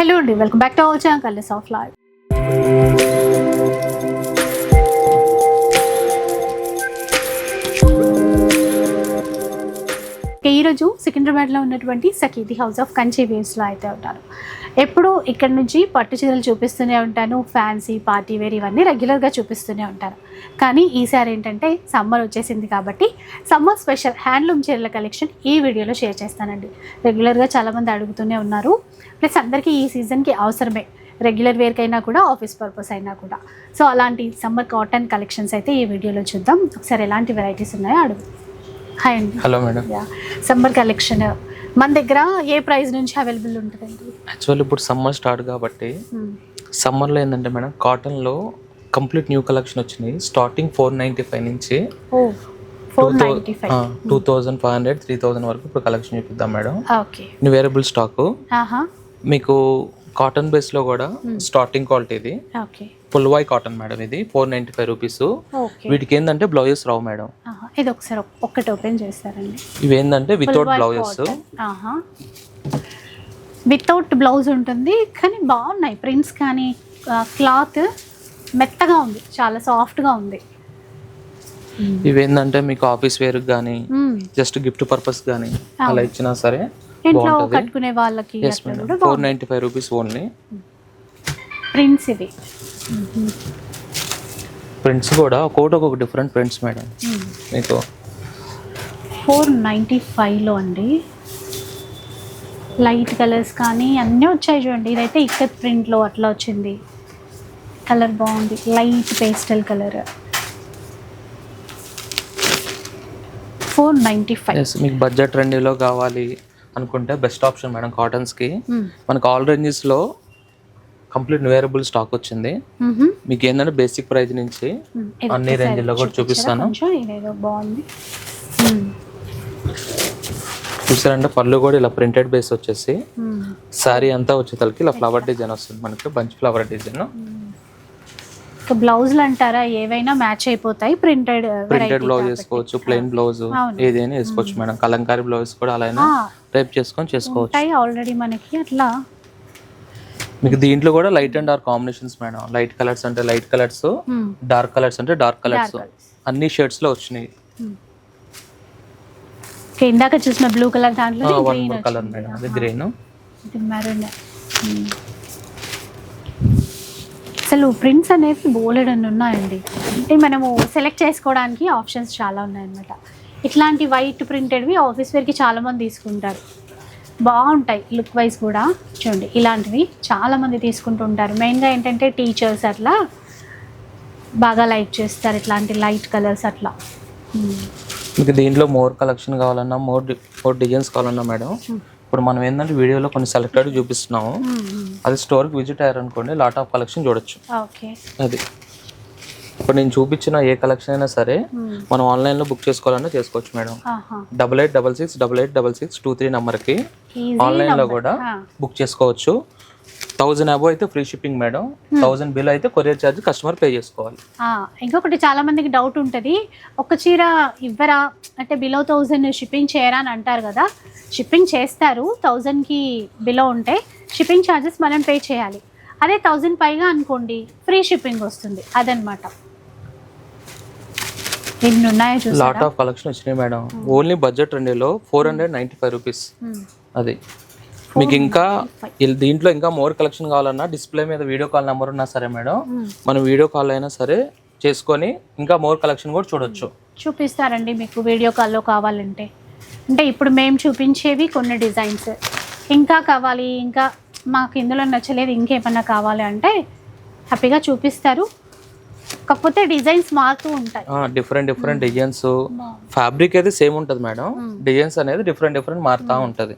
Hello అండి welcome back to our channel colours of life. ఈరోజు సికింద్రాబాద్లో ఉన్నటువంటి సఖీది హౌస్ ఆఫ్ కంచి వేవ్స్లో అయితే ఉంటాను ఎప్పుడూ ఇక్కడ నుంచి పట్టు చీరలు చూపిస్తూనే ఉంటాను ఫ్యాన్సీ పార్టీ వేర్ ఇవన్నీ రెగ్యులర్గా చూపిస్తూనే ఉంటాను కానీ ఈసారి ఏంటంటే సమ్మర్ వచ్చేసింది కాబట్టి సమ్మర్ స్పెషల్ హ్యాండ్లూమ్ చీరల కలెక్షన్ ఈ వీడియోలో షేర్ చేస్తానండి. రెగ్యులర్గా చాలామంది అడుగుతూనే ఉన్నారు. ప్లస్ అందరికీ ఈ సీజన్కి అవసరమే. రెగ్యులర్ వేర్కైనా కూడా ఆఫీస్ పర్పస్ అయినా కూడా. సో అలాంటి సమ్మర్ కాటన్ కలెక్షన్స్ అయితే ఈ వీడియోలో చూద్దాం. ఒకసారి ఎలాంటి వెరైటీస్ ఉన్నాయో అడుగు. హాయ్ అండి. Hello madam. Summer collection. మన దగ్గర ఏ ప్రైస్ నుంచి అవైలబుల్ ఉంటుందండి? యాక్చువల్ ఇప్పుడు సమ్మర్ స్టార్ట్ కాబట్టి సమ్మర్లో ఏంటంటే మేడం కాటన్లో కంప్లీట్ న్యూ కలెక్షన్ వచ్చినాయి. స్టార్టింగ్ ఫోర్ నైంటీ ఫైవ్ నుంచి two thousand five hundred three thousand వరకు ఇప్పుడు కలెక్షన్ చూపిద్దాం మేడం. ఓకే. వేరియబుల్ స్టాక్ మీకు కాటన్ బేస్లో కూడా స్టార్టింగ్ క్వాలిటీ ఇది. ఓకే. పుల్వాయ్ కాటన్ మేడం ఇది ఫోర్ నైంటీ ఫైవ్ రూపీస్ వీటికి ఏంటంటే బ్లౌజెస్ రావు మేడం. ఇది ఒకసారి ఒక్- ఒక్కటి ఓపెన్ చేస్తారండి. ఇవి ఏంటంటే వితౌట్ బ్లౌజెస్ వితౌట్ బ్లౌజ్ ఉంటుంది కానీ బాగున్నాయి. ప్రింట్స్ కానీ క్లాత్ మెత్తగా ఉంది చాలా సాఫ్ట్గా ఉంది. ఇవి ఏంటంటే మీకు ఆఫీస్ వేర్ కానీ. జస్ట్ గిఫ్ట్ పర్పస్ కానీ అలా ఇచ్చినా సరే ఇంట్లో. కట్టుకునే వాళ్ళకి four ninety five rupees only. Prints ఇవి. ప్రింట్స్ కూడా ఒక్కొక్కటి ఒక్కొక్క డిఫరెంట్ ప్రింట్స్ మేడం మీకు ఫోర్ నైంటీ ఫైవ్లో అండి. లైట్ కలర్స్ కానీ అన్నీ వచ్చాయి చూడండి. ఇదైతే ఇక్కత్ ప్రింట్లో అట్లా వచ్చింది. కలర్ బాగుంది. Light pastel colour. Four ninety five. మీకు బడ్జెట్ ట్రెండీలో కావాలి అనుకుంటే బెస్ట్ ఆప్షన్ మేడం కాటన్స్కి. మనకు ఆల్ రేంజెస్లో కంప్లీట్ వేరబుల్ స్టాక్ వచ్చింది. మీకు ఏంటంటే బేసిక్ ప్రైస్ నుంచి అన్ని రేంజ్లో కూడా చూపిస్తాను. బాగుంది. మ్మ్. చూసారంటే పళ్ళు కూడా ఇలా ప్రింటెడ్ బేస్ వచ్చేసి. శారీ అంతా వచ్చేసరికి ఇలా ఫ్లవర్ డిజైన్ వస్తుంది మనకి బంచ్ ఫ్లవర్ డిజైన్ ఇంకా బ్లౌజులు అంటారా? ఏవైనా మ్యాచ్ అయిపోతాయి ప్రింటెడ్ ప్రింటెడ్ బ్లౌజ్ వేసుకోవచ్చు ప్లెయిన్ బ్లౌజ్. ఏదైనా వేసుకోవచ్చు మేడం. కలంకారీ బ్లౌజ్ కూడా అలా అయినా రేప్ చేసుకొని చేసుకోవచ్చు. ఆల్రెడీ మనకి అట్లా. మీకు దీంట్లో కూడా light and dark combinations madam. Light colours అంటే లైట్ కలర్స్. డార్క్ కలర్స్ అంటే డార్క్ కలర్స్. అన్ని షేడ్స్లో వచ్చినాయి. ఇందాక చూసిన బ్లూ కలర్ దాంట్లో కలర్ మేడం. అది గ్రీన్ ఇది మెరూన్ అసలు ప్రింట్స్ అనేవి బోలెడన్ని ఉన్నాయండి. అంటే మనము సెలెక్ట్ చేసుకోవడానికి ఆప్షన్స్ చాలా ఉన్నాయన్నమాట. ఇట్లాంటి వైట్ ప్రింటెడ్వి ఆఫీస్ వేర్కి చాలామంది తీసుకుంటారు. బాగుంటాయి లుక్ వైజ్ కూడా. చూడండి ఇలాంటివి చాలామంది తీసుకుంటుంటారు మెయిన్గా ఏంటంటే టీచర్స్ అట్లా బాగా లైక్ చేస్తారు. ఇట్లాంటి లైట్ కలర్స్ అట్లా. మీకు దీంట్లో మోర్ కలెక్షన్ కావాలన్నా మోర్ మోర్ డిజైన్స్ కావాలన్నా మేడం ఇప్పుడు మనం ఏంటంటే వీడియోలో కొన్ని సెలెక్టెడ్ చూపిస్తున్నాము. అది స్టోర్కి విజిట్ అయ్యారు అనుకోండి లాట్ ఆఫ్ కలెక్షన్ చూడొచ్చు. అది. ఇప్పుడు నేను చూపించిన ఏ కలెక్షన్ అయినా సరే. మనం ఆన్లైన్లో బుక్ చేసుకోవాలన్నా చేసుకోవచ్చు madam. Double eight double six double eight double six two three నెంబర్కి ఆన్లైన్లో కూడా బుక్ చేసుకోవచ్చు. థౌజండ్ అబో అయితే free shipping madam thousand bill అయితే కొరియర్ ఛార్జ్ కస్టమర్ పే చేసుకోవాలి. ఇంకొకటి చాలా మందికి డౌట్ ఉంటుంది. ఒక చీర ఇవ్వరా? అంటే బిలో థౌజండ్ షిప్పింగ్ చేయరా అని అంటారు కదా. షిప్పింగ్ చేస్తారు. థౌజండ్కి బిలో ఉంటే షిప్పింగ్ ఛార్జెస్ మనం పే చేయాలి. అదే థౌజండ్ పైగా అనుకోండి ఫ్రీ షిప్పింగ్ వస్తుంది. అదనమాట లాట్ ఆఫ్ కలెక్షన్ వచ్చినాయి మేడం ఓన్లీ బడ్జెట్ రెండులో four hundred ninety five rupees. అది. మీకు ఇంకా దీంట్లో ఇంకా మోర్ కలెక్షన్ కావాలన్నా డిస్ప్లే మీద వీడియో కాల్ నెంబర్ ఉన్నా సరే మేడం మ్మ్. మనం వీడియో కాల్ అయినా సరే చేసుకొని ఇంకా మోర్ కలెక్షన్ కూడా చూడొచ్చు. చూపిస్తారండి మీకు వీడియో కాల్లో కావాలంటే. అంటే ఇప్పుడు మేము చూపించేవి కొన్ని డిజైన్స్ ఇంకా కావాలి ఇంకా మాకు ఇందులో నచ్చలేదు ఇంకేమన్నా కావాలి అంటే హ్యాపీగా చూపిస్తారు. కాకపోతే డిజైన్స్ మారుతూ ఉంటాయి. డిఫరెంట్ డిఫరెంట్ డిజైన్స్ ఫ్యాబ్రిక్ అయితే సేమ్ ఉంటుంది మేడం. డిజైన్స్ అనేది డిఫరెంట్ డిఫరెంట్ మారుతూ ఉంటుంది.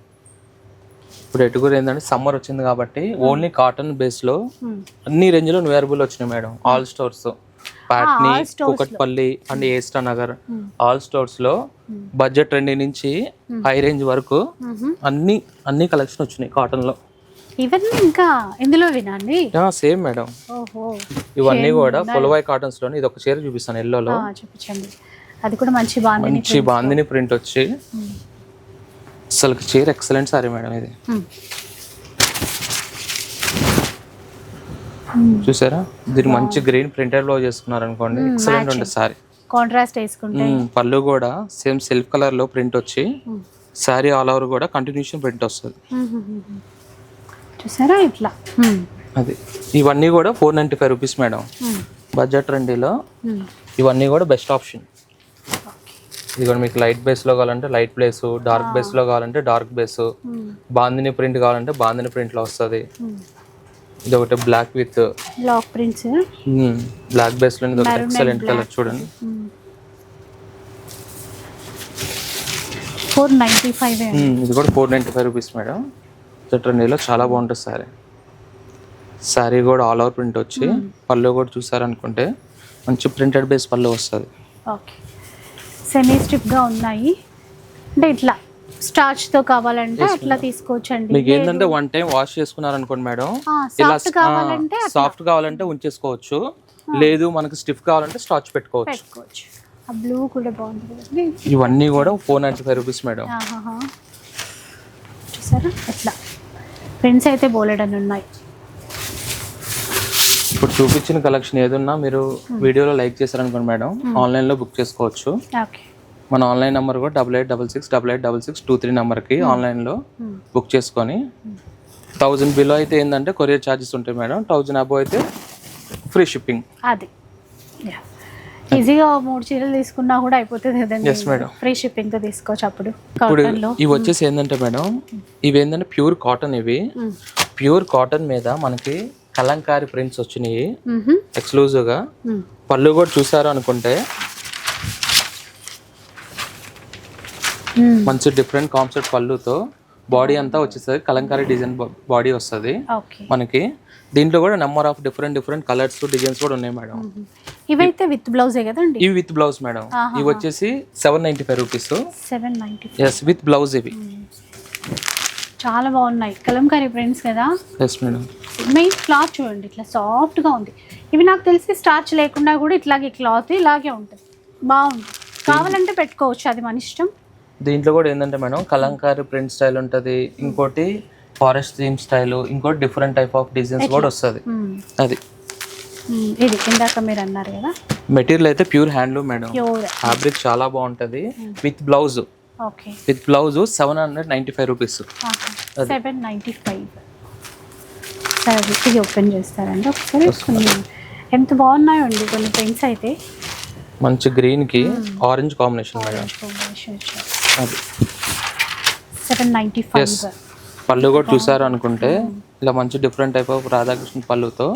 ఇప్పుడు ఎటుగురు ఏంటంటే సమ్మర్ వచ్చింది కాబట్టి ఓన్లీ కాటన్ బేస్లో మ్మ్. అన్ని రేంజ్లో వేరబుల్ వచ్చినాయి madam. All stores Patny. Kukatpally and ఏస్టా నగర్. ఆల్ స్టోర్స్లో బడ్జెట్ రెండింటి నుంచి హై రేంజ్ వరకు మ్మ్. అన్ని అన్ని కలెక్షన్ వచ్చినాయి కాటన్లో. ఇవన్నీ ఇంకా ఇందులో వినండి సేమ్ మేడం. ఇవన్నీ కూడా పొలవాయి కాటన్స్లోని. ఇది ఒక చీర చూపిస్తాను ఎల్లోలో చూపించండి. అది కూడా మంచి బాందిని ప్రింట్ వచ్చి అసలు చీర ఎక్సలెంట్ సారీ మేడం ఇది. చూసారా? దీనికి మంచి గ్రీన్ ప్రింటెడ్ బ్లౌజ్ చేసుకున్నారు అనుకోండి. ఎక్సలెంట్ ఉంటుంది సారీ. కాంట్రాస్ట్ వేసుకుంటే. పళ్ళు కూడా సేమ్ సెల్ఫ్ కలర్లో ప్రింట్ వచ్చి సారీ ఆల్ ఓవర్ కూడా కంటిన్యూషన్ ప్రింట్ వస్తుంది. చూసారా ఇట్లా. అది. ఇవన్నీ కూడా four ninety five rupees madam. Budget ట్రెండీలో మ్మ్. ఇవన్నీ కూడా బెస్ట్ ఆప్షన్ ఇది కూడా మీకు లైట్ బేస్లో కావాలంటే లైట్ బేస్ డార్క్ బేస్లో కావాలంటే డార్క్ బేస్. బాందిని ప్రింట్ కావాలంటే బాందిని ప్రింట్లో వస్తుంది. ఇది ఒకటి black with black prints black బేస్లో ఇది ఒకటి ఎక్సలెంట్ కలర్ చూడండి. Four ninety five. ఇది కూడా four ninety five rupees madam. ట్రెండీలో చాలా బాగుంటుంది సారీ సారీ కూడా ఆల్ ఓవర్ ప్రింట్ వచ్చి పళ్ళు కూడా చూసారనుకుంటే మంచి ప్రింటెడ్ బేస్ పళ్ళు వస్తుంది. ఓకే. సెమీ స్టిప్గా ఉన్నాయి. అంటే ఇట్లా స్టార్చ్తో కావాలంటే అట్లా తీసుకోవచ్చండి. మీకు ఏంటంటే వన్ టైం వాష్ చేసుకున్నారనుకోండి మేడం ఆ, ఇలా కావాలంటే సాఫ్ట్ కావాలంటే ఉంచేసుకోవచ్చు. లేదు మనకి స్టిఫ్ కావాలంటే స్టార్చ్ పెట్టుకోవచ్చు. ఆ బ్లూ కూడా బాగుంది ఇవన్నీ కూడా four ninety five rupees madam. చూసారా? ఎట్లా ప్రింట్స్ అయితే బోలెడని ఉన్నాయి. ఇప్పుడు చూపించిన కలెక్షన్ ఏదున్నా మీరు వీడియోలో లైక్ చేశారనుకోండి మేడం ఆన్లైన్లో బుక్ చేసుకోవచ్చు. మన ఆన్లైన్ నెంబర్ కూడా double eight double six double eight double six two three నెంబర్కి ఆన్లైన్లో బుక్ చేసుకొని థౌజండ్ బిలో అయితే ఏంటంటే కొరియర్ ఛార్జెస్ ఉంటాయి మేడం థౌజండ్ అబో అయితే ఫ్రీ షిప్పింగ్. అది. ఈజీగా మూడు చీరలు తీసుకున్నా కూడా అయిపోతుంది కదండి. Madam. ఫ్రీ షిప్పింగ్తో తీసుకోవచ్చు అప్పుడు. ఇప్పుడు ఇవి వచ్చేసి ఏంటంటే మేడం ఇవి ఏంటంటే ప్యూర్ కాటన్ ఇవి. ప్యూర్ కాటన్ మీద మనకి కలంకారీ ప్రింట్స్ వచ్చినాయి. ఎక్స్క్లూజివ్గా. పళ్ళు కూడా చూసారు అనుకుంటే. మంచి డిఫరెంట్ కాన్సెప్ట్ పళ్ళుతో బాడీ అంతా వచ్చేసరి కలంకారీ డిజైన్ బాడీ వస్తుంది మనకి. దీంట్లో కూడా number of different different colours designs కూడా ఉన్నాయి మేడం. ఇవైతే విత్ బ్లౌజే కదండి? ఇవి విత్ బ్లౌజ్ మేడం. ఇవి వచ్చేసి seven ninety five rupees yes with blouse ఇవి. చాలా బాగున్నాయి. కలంకారీ ప్రింట్స్ కదా? ఎస్ మేడం మెయిన్ క్లాత్ చూడండి ఇట్లా సాఫ్ట్గా ఉంది. ఇవి నాకు తెలిసి స్టార్చ్ లేకుండా కూడా ఇట్లాగే క్లాత్ ఇలాగే ఉంటుంది. బాగుంది. కావాలంటే పెట్టుకోవచ్చు అది మన ఇష్టం. దీంట్లో కూడా ఏంటంటే మేడం కలంకారీ ప్రింట్ స్టైల్ ఉంటుంది. ఇంకోటి ఫారెస్ట్ థీమ్ స్టైల్ ఇంకోటి డిఫరెంట్ టైప్ ఆఫ్ డిజైన్స్ కూడా వస్తుంది. అది. ఇది ఇందాక మీరు అన్నారు కదా? మెటీరియల్ అయితే ప్యూర్ హ్యాండ్లూమ్ మేడం ఫ్యాబ్రిక్ చాలా బాగుంటుంది. With blouse with blouse seven hundred ninety five rupees. Seven ninety five. సరే ఇది ఓపెన్ చేస్తారండి. ఒకసారి కొన్ని ఎంత బాగున్నాయో అండి కొన్ని ప్రింట్స్ అయితే. మంచి గ్రీన్కి ఆరెంజ్ కాంబినేషన్ మేడం. అది. Seven ninety five. పళ్ళు కూడా చూసారు అనుకుంటే ఇలా మంచి డిఫరెంట్ టైప్ ఆఫ్ రాధాకృష్ణ పళ్ళుతో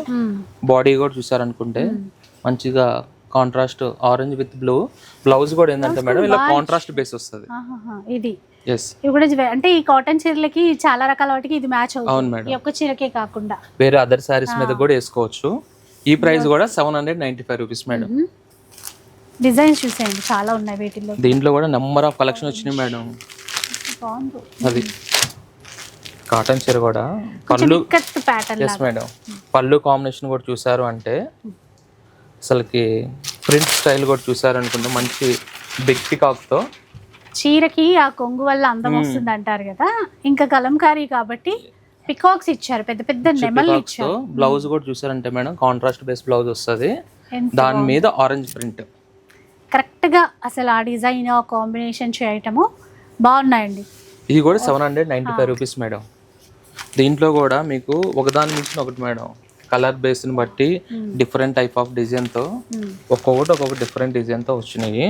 బాడీ కూడా చూసారు అనుకుంటే మంచిగా contrast orange with blue blouse కూడా ఏంటంటే మేడం ఇలా కాంట్రాస్ట్ బేస్ వస్తుంది. ఇది. ఇవి కూడా అంటే ఈ కాటన్ చీరలకి చాలా రకాల వాటికి ఇది మ్యాచ్ అవుతుంది. మేడం ఈ ఒక్క చీరకే కాకుండా. వేరే అదర్ శారీస్ మీద కూడా వేసుకోవచ్చు. ఈ ప్రైస్ కూడా seven hundred ninety five rupees madam designs చూసేయండి చాలా ఉన్నాయి వీటిల్లో. దీంట్లో కూడా నెంబర్ ఆఫ్ కలెక్షన్ వచ్చినాయి మేడం బాగుంది. అది. కాటన్ చీర కూడా పళ్ళు ప్యాటర్న్ ఎస్ మేడం పళ్ళు కాంబినేషన్ కూడా చూసారు అంటే అసలుకి ప్రింట్ స్టైల్ కూడా చూసారు అనుకుంటే మంచి బిగ్ పికాక్తో చీరకి ఆ కొంగు వల్ల అందం వస్తుంది అంటారు కదా? ఇంకా కలంకారీ కాబట్టి పికాక్స్ ఇచ్చారు పెద్ద పెద్ద తో ఇచ్చారు. బ్లౌజ్ కూడా చూసారంటే మేడం కాంట్రాస్ట్ బేస్ బ్లౌజ్ వస్తుంది. దాని మీద ఆరెంజ్ ప్రింట్ కరెక్ట్గా అసలు ఆ డిజైన్ ఆ కాంబినేషన్ చేయటము బాగున్నాయండి. ఇది కూడా seven hundred ninety five rupees madam. దీంట్లో కూడా మీకు ఒకదాని మించిన ఒకటి మేడం. కలర్ బేస్ని బట్టి డిఫరెంట్ టైప్ ఆఫ్ డిజైన్తో మ్మ్. ఒక్కొక్కటి ఒక్కొక్క డిఫరెంట్ డిజైన్తో వచ్చినాయి.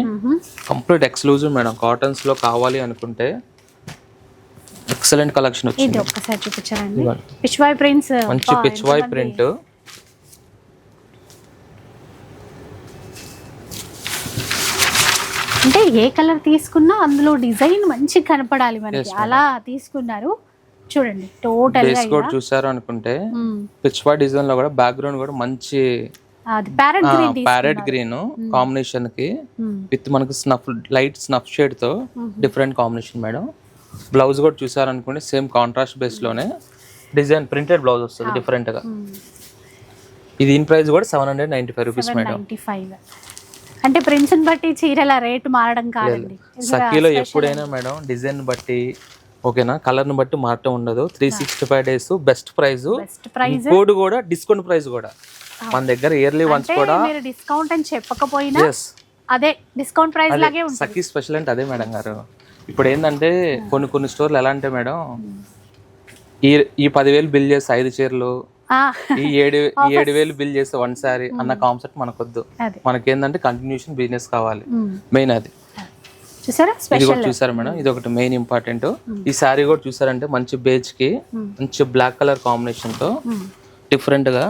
Complete exclusive madam. కాటన్స్లో కావాలి అనుకుంటే ఎక్సలెంట్ కలెక్షన్ ఇది వచ్చింది ఒక్కసారి చూపించారండి ఇదిగోండి. పిచ్వాయ్ ప్రింట్స్ మంచి పిచ్వాయ్ ప్రింట్ అంటే ఏ కలర్ తీసుకున్నా అందులో డిజైన్ మంచి కనపడాలి మనకి. అలా తీసుకున్నారు. చూడండి టోటల్ బేస్. చూసారు అనుకుంటే మ్మ్. పిచ్వాయ్ డిజైన్లో కూడా బ్యాక్గ్రౌండ్ కూడా మంచి ప్యారెట్ గ్రీన్ కాంబినేషన్కి విత్ మనకి స్నఫ్ లైట్ స్నఫ్ షేడ్తో డిఫరెంట్ కాంబినేషన్ మేడం బ్లౌజ్ కూడా చూసారు అనుకోండి సేమ్ కాంట్రాస్ట్ బేస్లోనే డిజైన్ ప్రింటెడ్ బ్లౌజ్ వస్తుంది డిఫరెంట్గా. ఇది ఇన్ ప్రైస్ కూడా seven hundred ninety five rupees madam అంటే ప్రింట్స్ బట్టి చీరల రేట్ మారడం కాదండి. సఖీలో ఎప్పుడైనా మేడం డిజైన్ బట్టి ఓకేనా? కలర్ని బట్టి మారటం ఉండదు. Three sixty five days best price code కూడా డిస్కౌంట్ ప్రైస్ కూడా. మన దగ్గర ఇయర్లీ వన్స్ కూడా డిస్కౌంట్ అని చెప్పకపోయినా అదే డిస్కౌంట్ ప్రైస్ లాగే ఉంటుంది. సఖీ స్పెషల్ అంటే అదే మేడం గారు. ఇప్పుడు ఏంటంటే కొన్ని కొన్ని స్టోర్లు ఎలా అంటే మేడం ఈ ఈ పదివేలు బిల్ చేస్తే ఐదు చీరలు ఈ ఏడు ఈ ఏడు వేలు బిల్ చేస్తే వన్ సారీ అన్న కాన్సెప్ట్ మనకొద్దు. మనకేందంటే కంటిన్యూషన్ బిజినెస్ కావాలి. మెయిన్ అది. చూసారా? స్పెషల్ కూడా చూసారు మేడం. ఇది ఒకటి మెయిన్ ఇంపార్టెంట్ ఈ శారీ కూడా చూసారంటే మంచి బేజ్కి మంచి బ్లాక్ కలర్ కాంబినేషన్తో డిఫరెంట్గా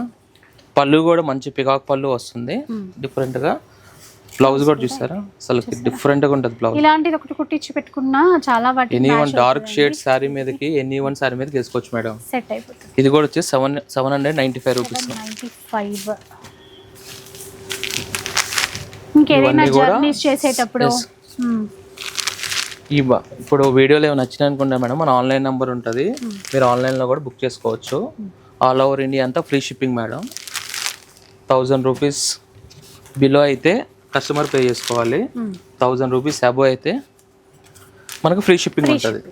పళ్ళు కూడా మంచి పికాక్ పళ్ళు వస్తుంది. డిఫరెంట్గా బ్లౌజ్ కూడా చూసారా? అసలు డిఫరెంట్గా ఉంటది బ్లౌజ్ ఇలాంటిది ఒకటి కుట్టించి పెట్టుకున్నా చాలా వాటి any one dark shade sari మీదకి ఎనీ వన్ శారీ మీదకి వేసుకోవచ్చు మేడం. సెట్ అయిపోతుంది. ఇది కూడా వచ్చేసి seven seven hundred ninety five rupees five ఇంకేదైనా జర్నీస్ చేసేటప్పుడు? ఈ ఇప్పుడు వీడియోలో ఏమైనా నచ్చినాయి అనుకుంటే మేడం మన ఆన్లైన్ నెంబర్ ఉంటుంది. మీరు ఆన్లైన్లో కూడా బుక్ చేసుకోవచ్చు. ఆల్ ఓవర్ ఇండియా అంతా free shipping madam. Thousand rupees below అయితే కస్టమర్ పే చేసుకోవాలి. థౌజండ్ రూపీస్ అబో అయితే మనకు ఫ్రీ షిప్పింగ్ ఉంటుంది.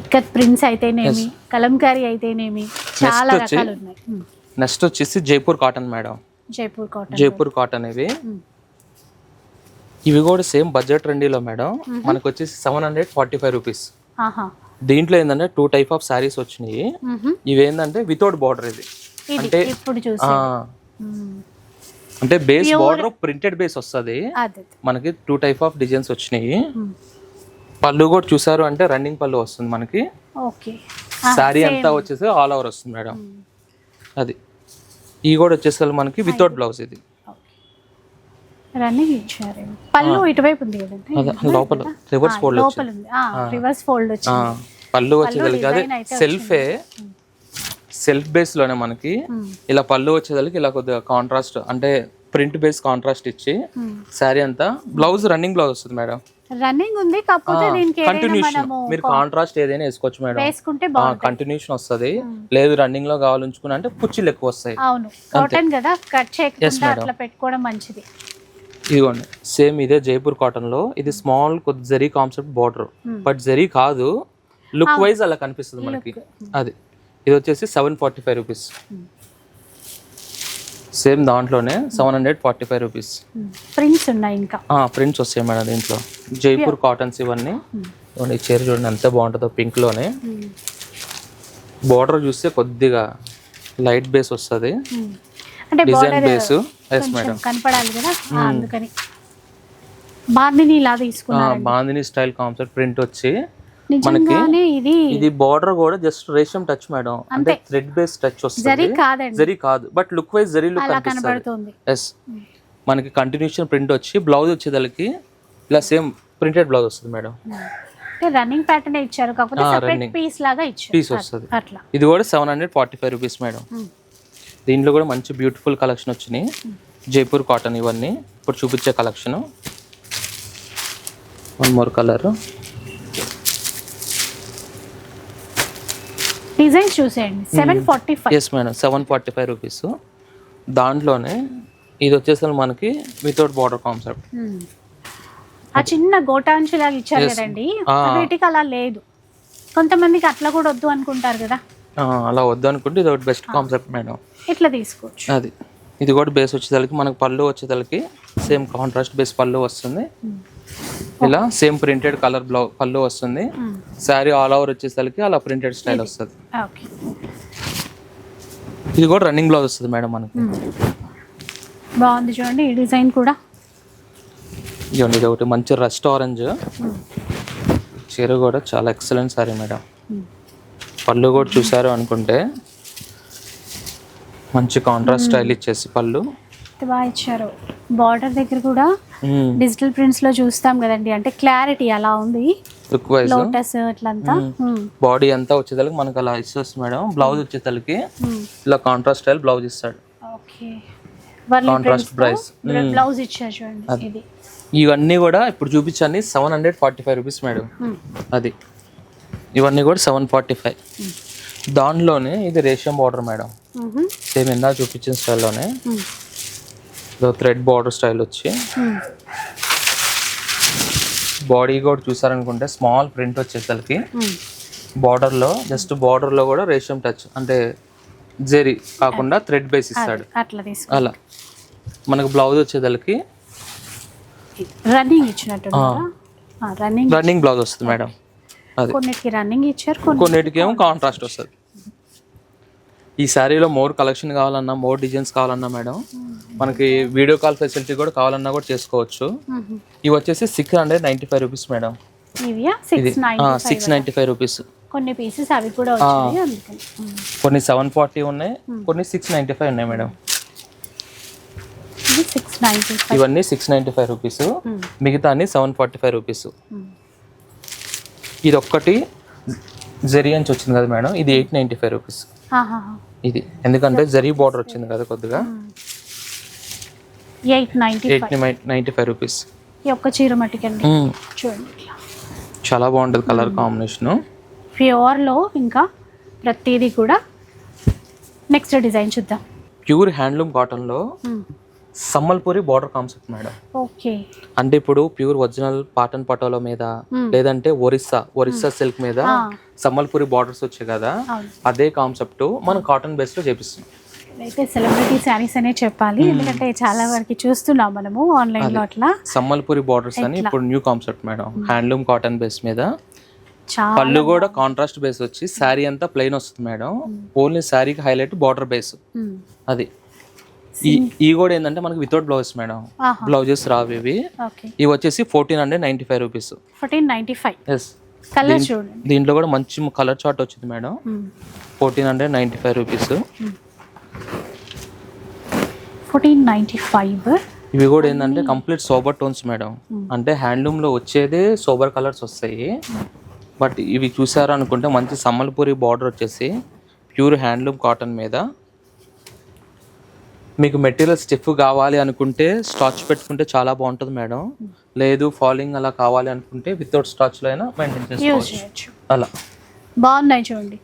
ఇక్కత్ ప్రింట్స్ అయితేనేమి కలంకారీ అయితేనేమి చాలా రకాలు ఉన్నాయి నెక్స్ట్ వచ్చేసి Jaipur cotton madam. Jaipur cotton Jaipur cotton ఇవి. ఇవి కూడా సేమ్ బడ్జెట్ రెండీలో మేడం మనకు వచ్చేసి seven hundred forty five rupees దీంట్లో ఏంటంటే టూ టైప్ ఆఫ్ శారీస్ వచ్చినాయి. ఇవి ఏంటంటే వితౌట్ బార్డర్ ఇది. అంటే అంటే బేస్ బార్డర్ ప్రింటెడ్ బేస్ వస్తుంది. మనకి టూ టైప్ ఆఫ్ డిజైన్స్ వచ్చినాయి. పళ్ళు కూడా చూసారు అంటే రన్నింగ్ పళ్ళు వస్తుంది మనకి. శారీ అంతా వచ్చేసి ఆల్ ఓవర్ వస్తుంది మేడం అది. ఇవి కూడా వచ్చేసరికి మనకి వితౌట్ బ్లౌజ్ ఇది. రన్నింగ్ ఇచ్చారు. పళ్ళు ఇటువైపు ఉంది కదండి. లోపల రివర్స్ ఫోల్డ్ లోపల ఉంది. రివర్స్ ఫోల్డ్ వచ్చింది. పళ్ళు అదే సెల్ఫే సెల్ఫ్ బేస్లోనే మనకి ఇలా పళ్ళు వచ్చేసరికి ఇలా కొద్దిగా కాంట్రాస్ట్ అంటే ప్రింట్ బేస్ కాంట్రాస్ట్ ఇచ్చి శారీ అంతా బ్లౌజ్ రన్నింగ్ బ్లౌజ్ వస్తుంది మేడం. రన్నింగ్ ఉంది కాకపోతే దీనికి కంటిన్యూషన్ మీరు కాంట్రాస్ట్ ఏదైనా వేసుకోవచ్చు మేడం. వేసుకుంటే కంటిన్యూషన్ వస్తుంది. లేదు రన్నింగ్లో కావాలంచుకున్నా అంటే కుర్చీలు ఎక్కువ వస్తాయి. అవును. కాటన్ కదా కట్ చేయకుండా అట్లా పెట్టుకోవడం మంచిది. ఇదిగోండి సేమ్ ఇదే జైపూర్ కాటన్లో ఇది స్మాల్ కొద్ది zari concept border. But zari కాదు లుక్ వైజ్ అలా కనిపిస్తుంది మనకి. అది. ఇది వచ్చేసి seven forty five rupees. Same దాంట్లోనే seven hundred forty five rupees. Prints ఉన్నాయి ఇంకా. ప్రింట్స్ వస్తాయి మేడం దీంట్లో. జైపూర్ కాటన్స్ ఇవన్నీ. ఈ చీర చూడండి ఎంత బాగుంటుందో పింక్లోనే బార్డర్ చూస్తే కొద్దిగా లైట్ బేస్ వస్తుంది. డిజైన్ బేస్ ఎస్ మేడం కనపడాలి కదా? ఆ, అందుకని. బాందిని ఇలా తీసుకున్నారు బాందిని స్టైల్ కాన్సెప్ట్ ప్రింట్ వచ్చి నిజంగానే ఇది ఇది బార్డర్ కూడా జస్ట్ రేషం టచ్ మేడం అంటే థ్రెడ్ బేస్ టచ్ జరీ వస్తుంది. కాదండి. జరీ కాదు. But look wise zari look కనబడుతుంది. ఎస్ మనకి కంటిన్యూషన్ ప్రింట్ వచ్చి బ్లౌజ్ వచ్చేదానికి ఇలా సేమ్ ప్రింటెడ్ బ్లౌజ్ వస్తుంది మేడం అంటే రన్నింగ్ ప్యాటర్న్ ఇచ్చారు కాకపోతే సెపరేట్. పీస్ లాగా ఇచ్చారు. పీస్ వస్తుంది. అట్లా. ఇది కూడా seven hundred forty five rupees madam. దీంట్లో కూడా మంచి బ్యూటిఫుల్ కలెక్షన్ వచ్చినాయి. జైపూర్ కాటన్ ఇవన్నీ. ఇప్పుడు చూపించే collection. One more colour designs చూసేయండి. Seven forty five yes madam seven forty five rupees దాంట్లోనే ఇది వచ్చేసరికి మనకి వితౌట్ బార్డర్ కాన్సెప్ట్ ఆ చిన్న గోటాంచు లాగా ఇచ్చారు కదండి. వీటికి అలా లేదు. కొంతమందికి అట్లా కూడా వద్దు అనుకుంటారు కదా. అలా వద్దు అనుకుంటే ఇది ఒకటి బెస్ట్ కాన్సెప్ట్ మేడం ఇట్లా తీసుకోవచ్చు? అది. ఇది కూడా బేస్ వచ్చేసరికి మనకి పళ్ళు వచ్చేసరికి సేమ్ కాంట్రాస్ట్ బేస్ పళ్ళు వస్తుంది. ఇలా సేమ్ ప్రింటెడ్ కలర్ బ్లౌ పళ్ళు వస్తుంది. శారీ ఆల్ ఓవర్ వచ్చేసరికి అలా ప్రింటెడ్ స్టైల్ వస్తుంది. ఇది కూడా రన్నింగ్ బ్లౌజ్ వస్తుంది మేడం మనకి. బాగుంది చూడండి ఈ డిజైన్ కూడా. ఇదిగోండి ఇది ఒకటి మంచి రస్ట్ ఆరెంజ్ చీర కూడా చాలా ఎక్సలెంట్ సారీ మేడం పళ్ళు కూడా చూసారు అనుకుంటే. మంచి కాంట్రాస్ట్ స్టైల్ ఇచ్చేసి పళ్ళు. బాగా ఇచ్చారు. బార్డర్ దగ్గర కూడా. డిజిటల్ ప్రింట్స్లో చూస్తాం కదండి. అంటే క్లారిటీ అలా ఉంది. లుక్ వైజ్ లోటస్ అట్లంతా. ఉమ్, బాడీ అంతా వచ్చేసరికి మనకి అలా ఇచ్చేస్తుంది మేడం. బ్లౌజ్ వచ్చేసరికి ఉమ్, ఇలా కాంట్రాస్ట్ స్టైల్ బ్లౌజ్ ఇస్తాడు. ఓకే. Contrast price. బ్లౌజ్ ఇచ్చారు చూడండి ఇది. ఇవన్నీ కూడా ఇప్పుడు చూపించండి. Seven hundred forty five rupees madam అది. ఇవన్నీ కూడా సెవెన్ ఫార్టీ ఫైవ్ దానిలోనే ఇది రేషియం బార్డర్ మేడం. సేమ్ ఇందా చూపించిన స్టైల్లోనే. థ్రెడ్ బార్డర్ స్టైల్ వచ్చి. బాడీ కూడా చూసారనుకుంటే స్మాల్ ప్రింట్ వచ్చేసరికి బార్డర్లో జస్ట్ బార్డర్లో కూడా రేషం టచ్ అంటే జెరీ కాకుండా థ్రెడ్ బేస్ ఇస్తాడు. అలా. మనకు బ్లౌజ్ వచ్చేసరికి రన్నింగ్ ఇచ్చినట్టు రన్నింగ్ బ్లౌజ్ వస్తుంది మేడం. కొన్నిటికి రన్నింగ్ ఇచ్చారు కొన్ని కొన్నిటికి ఏమో కాంట్రాస్ట్ వస్తుంది. ఈ శారీలో మోర్ కలెక్షన్ కావాలన్నా మోర్ డిజైన్స్ కావాలన్నా మేడం మనకి వీడియో కాల్ ఫెసిలిటీ కూడా కావాలన్నా కూడా చేసుకోవచ్చు. ఇవి వచ్చేసి six hundred ninety five rupees madam six nine six ninety five rupees కొన్ని పీసెస్ అవి కూడా. కొన్ని సెవెన్ ఫార్టీ ఉన్నాయి కొన్ని సిక్స్ నైంటీ ఫైవ్ ఉన్నాయి మేడం. సిక్స్ నైన్టీ ఇవన్నీ సిక్స్ నైంటీ ఫైవ్ రూపీస్ మిగతా అన్ని సెవెన్ ఫార్టీ ఫైవ్ రూపీస్ ఇది ఒక్కటి జరీ అంచు వచ్చింది కదా మేడం. ఇది ఎయిట్ నైంటీ ఫైవ్ రూపీస్. ఇది. ఎందుకంటే జరీ బార్డర్ వచ్చింది కదా కొద్దిగా. Eight ninety ninety five rupees. ఈ ఒక్క చీర మట్టికండి. చూడండి. చాలా బాగుంటుంది కలర్ కాంబినేషన్. ప్యూర్లో ఇంకా ప్రతిదీ కూడా నెక్స్ట్ డిజైన్ చూద్దాం. ప్యూర్ హ్యాండ్లూమ్ కాటన్లో Sambalpuri border concept madam okay. అంటే ఇప్పుడు ప్యూర్ ఒరిజినల్ పాటన్ పటోలా మీద లేదంటే ఒరిస్సా ఒరిస్సా సిల్క్ మీద సమ్మల్పూరి బార్డర్స్ వచ్చాయి కదా. అదే కాన్సెప్ట్ మనం కాటన్ బేస్లో చేపిస్తున్నాం. అయితే సెలబ్రిటీ శారీస్ అనే చెప్పాలి. ఎందుకంటే చాలా వరకు చూస్తున్నాం మనము ఆన్లైన్లో అట్లా. సమ్మల్పూరి బార్డర్స్ అని ఇప్పుడు new concept madam handloom cotton base మీద. పళ్ళు కూడా కాంట్రాస్ట్ బేస్ వచ్చి శారీ అంతా ప్లెయిన్ వస్తుంది మేడం ఓన్లీ శారీకి హైలైట్ బార్డర్ బేస్. అది. ఈ కూడా ఏంటంటే మనకి వితౌట్ బ్లౌజ్ మేడం బ్లౌజెస్ రావు ఇవి. ఇవి వచ్చేసి fourteen hundred ninety five rupees fourteen ninety five yes colour చూడండి. దీంట్లో కూడా మంచి కలర్ చార్ట్ వచ్చింది madam. Fourteen hundred ninety five rupees fourteen ninety five ఇవి కూడా ఏంటంటే కంప్లీట్ సోబర్ టోన్స్ మేడం అంటే హ్యాండ్లూమ్లో వచ్చేదే సోబర్ కలర్స్ వస్తాయి. బట్ ఇవి చూసారు అనుకుంటే మంచి సమ్మల్పూరి బార్డర్ వచ్చేసి ప్యూర్ హ్యాండ్లూమ్ కాటన్ మీద. మీకు మెటీరియల్ స్టిఫ్ కావాలి అనుకుంటే స్టాచ్ పెట్టుకుంటే చాలా బాగుంటుంది మేడం. లేదు ఫాలింగ్ అలా కావాలి అనుకుంటే వితౌట్ స్టాచ్లో అయినా మెయింటైన్ చేసుకోవచ్చు. అలా. బాగున్నాయి చూడండి.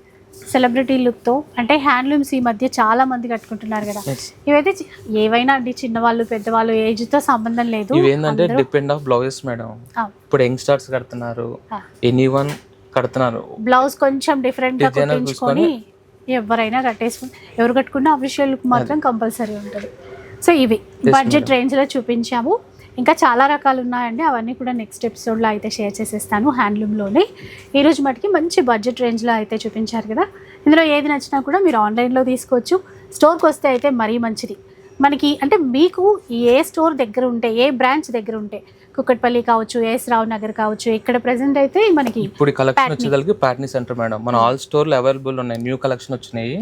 సెలబ్రిటీ లుక్తో అంటే హ్యాండ్లూమ్స్ ఈ మధ్య చాలా మంది కట్టుకుంటున్నారు కదా. ఇవైతే ఏవైనా అండి చిన్నవాళ్ళు పెద్దవాళ్ళు ఏజ్తో సంబంధం లేదు. ఇవి ఏంటంటే డిపెండ్ ఆఫ్ బ్లౌజెస్ మేడం. ఇప్పుడు యంగ్స్టర్స్ కడుతున్నారు. ఎనీ వన్ కడుతున్నారు. బ్లౌజ్ కొంచెం డిఫరెంట్గా కుట్టించుకొని ఎవరైనా కట్టేసుకుని ఎవరు కట్టుకున్నా అఫీషియల్ లుక్ మాత్రం కంపల్సరీ ఉంటుంది. సో ఇవి. బడ్జెట్ రేంజ్లో చూపించాము. ఇంకా చాలా రకాలు ఉన్నాయండి. అవన్నీ కూడా నెక్స్ట్ ఎపిసోడ్లో అయితే షేర్ చేసేస్తాను హ్యాండ్లూమ్లోనే ఈరోజు మటుకి మంచి బడ్జెట్ రేంజ్లో అయితే చూపించారు కదా. ఇందులో ఏది నచ్చినా కూడా మీరు ఆన్లైన్లో తీసుకోవచ్చు. స్టోర్కి వస్తే అయితే మరీ మంచిది. మనకి అంటే మీకు ఏ స్టోర్ దగ్గర ఉంటే ఏ బ్రాంచ్ దగ్గర ఉంటే కుక్కట్పల్లి కావచ్చు ఏఎస్ రావు నగర్ కావచ్చు ఇక్కడ ప్రెసెంట్ అయితే మనకి ఇప్పుడు కలెక్షన్ వచ్చేసరికి ప్యాట్నీ సెంటర్ మేడం మన ఆల్ స్టోర్లు అవైలబుల్ ఉన్నాయి. న్యూ కలెక్షన్ వచ్చినాయి.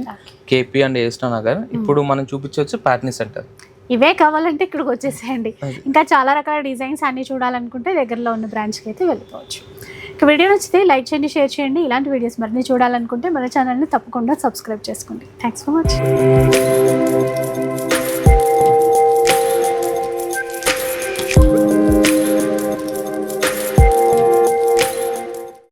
కేపీ అండ్ ఏస్టా నగర్. ఇప్పుడు మనం చూపించవచ్చు ప్యాట్నీ సెంటర్ ఇవే కావాలంటే ఇక్కడికి వచ్చేసేయండి. ఇంకా చాలా రకాల డిజైన్స్ అన్ని చూడాలనుకుంటే దగ్గరలో ఉన్న బ్రాంచ్కి అయితే వెళ్ళిపోవచ్చు. ఇక వీడియో నచ్చితే లైక్ చేయండి షేర్ చేయండి. ఇలాంటి వీడియోస్ మరిన్ని చూడాలనుకుంటే మన ఛానల్ని తప్పకుండా సబ్స్క్రైబ్ చేసుకోండి. Thanks for watching